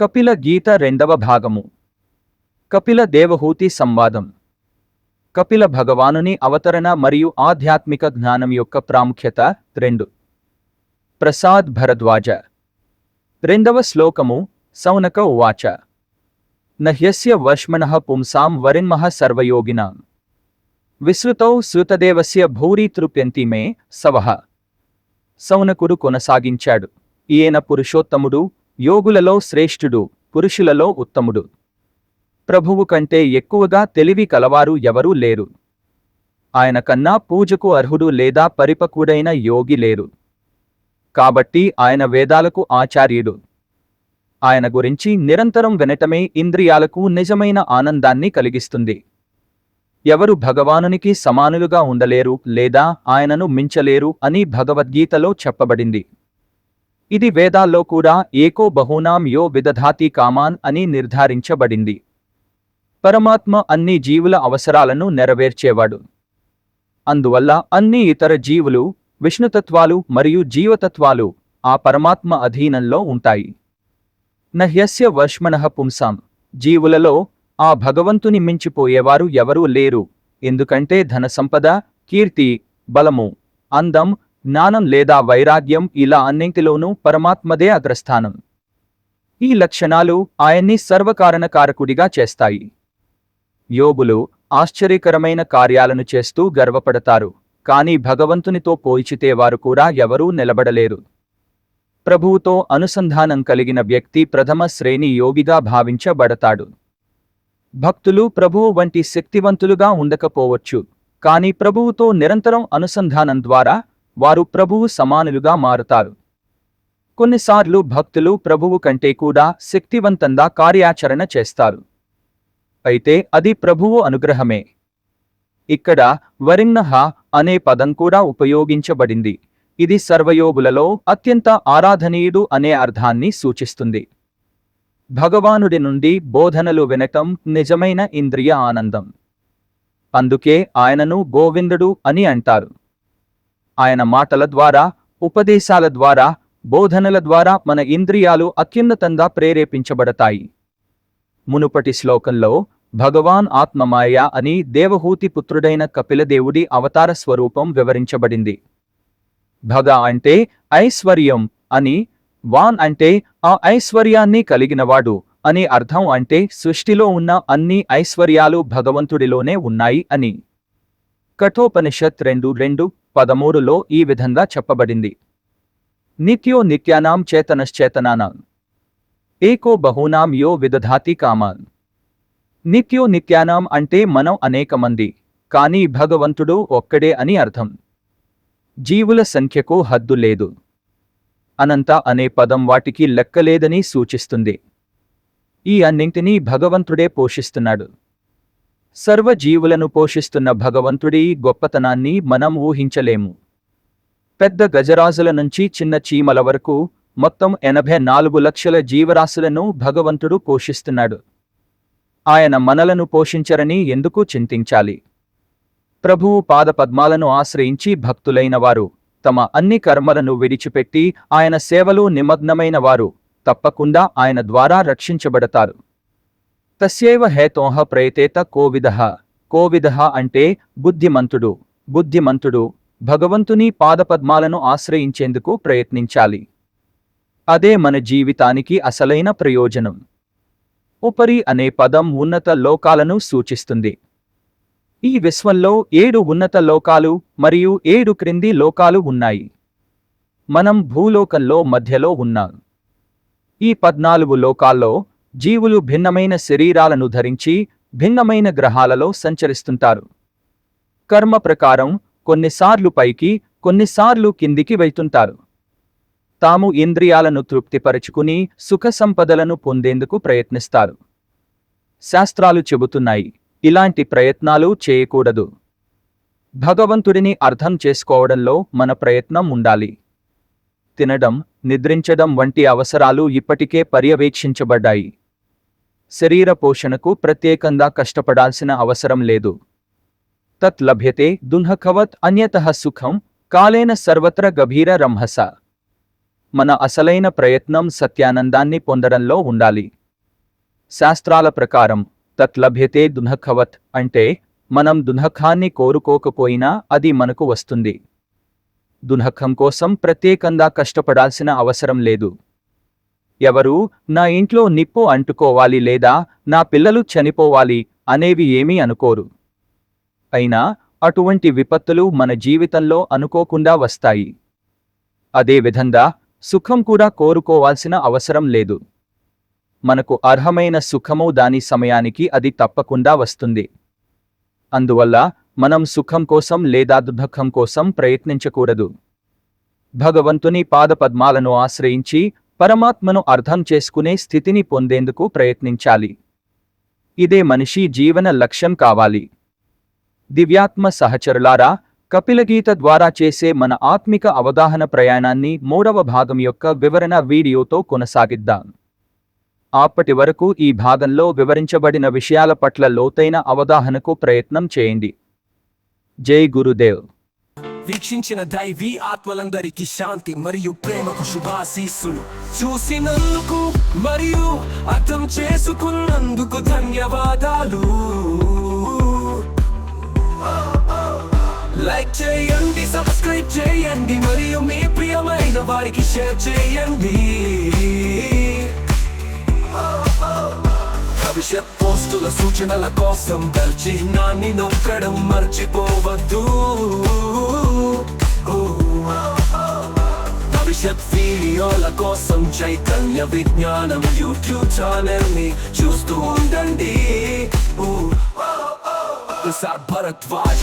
కపిల గీత రెండవ భాగము. కపిల దేవహూతి సంవాదం. కపిల భగవానుని అవతరణ మరియు ఆధ్యాత్మిక జ్ఞానం యొక్క ప్రాముఖ్యత రెండు. ప్రసాద్ భరద్వాజ. రెండవ శ్లోకము సౌనక ఉవాచ. నహ్యస్య వర్ష్మణః పుంసాం వరిన్మః సర్వయోగినాం. విశ్రుతౌ శ్రుతదేవస్య భూరి తృప్యంతి మే సవహ సౌనకుడు కొనసాగించాడు. ఈయన పురుషోత్తముడు యోగులలో శ్రేష్ఠుడు పురుషులలో ఉత్తముడు. ప్రభువు కంటే ఎక్కువగా తెలివి కలవారు ఎవరూ లేరు. ఆయన కన్నా పూజకు అర్హుడు లేదా పరిపక్వుడైన యోగి లేరు. కాబట్టి ఆయన వేదాలకు ఆచార్యుడు. ఆయన గురించి నిరంతరం వినటమే ఇంద్రియాలకు నిజమైన ఆనందాన్ని కలిగిస్తుంది. ఎవరు భగవానునికి సమానులుగా ఉండలేరు లేదా ఆయనను మించలేరు అని భగవద్గీతలో చెప్పబడింది. ఇది వేదాల్లో కూడా ఏకో బహునాం యో విదధాతి కామాన్ అని నిర్ధారించబడింది. పరమాత్మ అన్ని జీవుల అవసరాలను నెరవేర్చేవాడు. అందువల్ల అన్ని ఇతర జీవులు విష్ణుతత్వాలు మరియు జీవతత్వాలు ఆ పరమాత్మ అధీనంలో ఉంటాయి. నహ్యస్య వర్ష్మణః పుంసాం. జీవులలో ఆ భగవంతుని మించిపోయేవారు ఎవరూ లేరు. ఎందుకంటే ధనసంపద కీర్తి బలము అందం జ్ఞానం లేదా వైరాగ్యం ఇలా అన్నింటిలోనూ పరమాత్మదే అగ్రస్థానం. ఈ లక్షణాలు ఆయన్ని సర్వకారణకారకుడిగా చేస్తాయి. యోగులు ఆశ్చర్యకరమైన కార్యాలను చేస్తూ గర్వపడతారు కానీ భగవంతునితో పోల్చితే వారు కూడా ఎవరూ నిలబడలేరు. ప్రభువుతో అనుసంధానం కలిగిన వ్యక్తి ప్రథమ శ్రేణి యోగిగా భావించబడతాడు. భక్తులు ప్రభువు వంటి శక్తివంతులుగా ఉండకపోవచ్చు కానీ ప్రభువుతో నిరంతరం అనుసంధానం ద్వారా వారు ప్రభువు సమానులుగా మారుతారు. కొన్నిసార్లు భక్తులు ప్రభువు కంటే కూడా శక్తివంతంగా కార్యాచరణ చేస్తారు. అయితే అది ప్రభువు అనుగ్రహమే. ఇక్కడ వరిన్నహ అనే పదం కూడా ఉపయోగించబడింది. ఇది సర్వయోగులలో అత్యంత ఆరాధనీయుడు అనే అర్థాన్ని సూచిస్తుంది. భగవానుడి నుండి బోధనలు వినటం నిజమైన ఇంద్రియ ఆనందం. అందుకే ఆయనను గోవిందుడు అని అంటారు. ఆయన మాటల ద్వారా ఉపదేశాల ద్వారా బోధనల ద్వారా మన ఇంద్రియాలు అత్యున్నతంగా ప్రేరేపించబడతాయి. మునుపటి శ్లోకంలో భగవాన్ ఆత్మమాయ అని దేవహూతి పుత్రుడైన కపిలదేవుడి అవతార స్వరూపం వివరించబడింది. భగ అంటే ఐశ్వర్యం అని వాన్ అంటే ఆ ఐశ్వర్యాన్ని కలిగినవాడు అని అర్థం అంటే సృష్టిలో ఉన్న అన్ని ఐశ్వర్యాలు భగవంతుడిలోనే ఉన్నాయి అని. కఠోపనిషత్ రెండు రెండు పదమూడులో ఈ విధంగా చెప్పబడింది. నిత్యో నిత్యానాం చేతనశ్చేతనానాం. ఏకో బహూనాం యో విదధాతి కామాన్. నిత్యో నిత్యానాం అంటే మనం అనేక మంది కానీ భగవంతుడు ఒక్కడే అని అర్థం. జీవుల సంఖ్యకు హద్దు లేదు. అనంత అనే పదం వాటికి లెక్కలేదని సూచిస్తుంది. ఈ అన్నింటినీ భగవంతుడే పోషిస్తున్నాడు. సర్వజీవులను పోషిస్తున్న భగవంతుడి గొప్పతనాన్ని మనం ఊహించలేము. పెద్ద గజరాజుల నుంచి చిన్న చీమల వరకు మొత్తం ఎనభై నాలుగు లక్షల జీవరాశులను భగవంతుడు పోషిస్తున్నాడు. ఆయన మనలను పోషించరని ఎందుకు చింతించాలి? ప్రభువు పాదపద్మాలను ఆశ్రయించి భక్తులైన వారు తమ అన్ని కర్మలను విడిచిపెట్టి ఆయన సేవలో నిమగ్నమైన వారు తప్పకుండా ఆయన ద్వారా రక్షించబడతారు. తస్యైవ హేతోహ ప్రయతేత కోవిదః. కోవిదః అంటే బుద్ధిమంతుడు. బుద్ధిమంతుడు భగవంతుని పాదపద్మాలను ఆశ్రయించేందుకు ప్రయత్నించాలి. అదే మన జీవితానికి అసలైన ప్రయోజనం. ఉపరి అనే పదం ఉన్నత లోకాలను సూచిస్తుంది. ఈ విశ్వంలో ఏడు ఉన్నత లోకాలు మరియు ఏడు క్రింది లోకాలు ఉన్నాయి. మనం భూలోకంలో మధ్యలో ఉన్నాం. ఈ పద్నాలుగు లోకాల్లో జీవులు భిన్నమైన శరీరాలను ధరించి భిన్నమైన గ్రహాలలో సంచరిస్తుంటారు. కర్మ ప్రకారం కొన్నిసార్లు పైకి కొన్నిసార్లు కిందికి వెళ్తుంటారు. తాము ఇంద్రియాలను తృప్తిపరుచుకుని సుఖ సంపదలను పొందేందుకు ప్రయత్నిస్తారు. శాస్త్రాలు చెబుతున్నాయి ఇలాంటి ప్రయత్నాలు చేయకూడదు. భగవంతుడిని అర్థం చేసుకోవడంలో మన ప్రయత్నం ఉండాలి. తినడం నిద్రించడం వంటి అవసరాలు ఇప్పటికే పర్యవేక్షించబడ్డాయి. శరీర పోషణకు ప్రత్యేకంగా కష్టపడాల్సిన అవసరం లేదు. తత్ లభ్యతే దున్హకవత్ అన్యత సుఖం కాలేన సర్వత్ర గభీర రంహస మన అసలైన ప్రయత్నం సత్యానందాన్ని పొందడంలో ఉండాలి. శాస్త్రాల ప్రకారం తత్ లభ్యతే దున్హఖవత్ అంటే మనం దున్హఖాన్ని కోరుకోకపోయినా అది మనకు వస్తుంది. దునఖం కోసం ప్రత్యేకంగా కష్టపడాల్సిన అవసరం లేదు. ఎవరు నా ఇంట్లో నిప్పు అంటుకోవాలి లేదా నా పిల్లలు చనిపోవాలి అనేవి ఏమీ అనుకోరు. అయినా అటువంటి విపత్తులు మన జీవితంలో అనుకోకుండా వస్తాయి. అదేవిధంగా సుఖం కూడా కోరుకోవాల్సిన అవసరం లేదు. మనకు అర్హమైన సుఖము దాని సమయానికి అది తప్పకుండా వస్తుంది. అందువల్ల మనం సుఖం కోసం లేదా దుఃఖం కోసం ప్రయత్నించకూడదు. భగవంతుని పాదపద్మాలను ఆశ్రయించి పరమాత్మను అర్థం చేసుకునే స్థితిని పొందేందుకు ప్రయత్నించాలి. ఇదే మనిషి జీవన లక్ష్యం కావాలి. దివ్యాత్మ సహచరులారా కపిలగీత ద్వారా చేసే మన ఆత్మిక అవగాహన ప్రయాణాన్ని మూడవ భాగం యొక్క వివరణ వీడియోతో కొనసాగిద్దాం. అప్పటి వరకు ఈ భాగంలో వివరించబడిన విషయాల పట్ల లోతైన అవగాహనకు ప్రయత్నం చేయండి. జై గురుదేవ్. వీక్షించిన దైవీ ఆత్మలందరికీ శాంతి మరియు ప్రేమకు శుభాశీస్సులు. చూసినందుకు మరియు అర్థం చేసుకున్నందుకు ధన్యవాదాలు. లైక్ చేయండి సబ్స్క్రైబ్ చేయండి మరియు మీ ప్రియమైన వారికి షేర్ చేయండి. భవిష్యత్ పోస్టుల సూచనల కోసం బెల్ చిహ్నాన్ని నొక్కడం మర్చిపోవద్దు. భవిష్యత్ వీడియోల కోసం చైతన్య విజ్ఞానం యూట్యూబ్ ఛానల్ని చూస్తూ ఉండండి ప్రసాద్ భరద్వాజ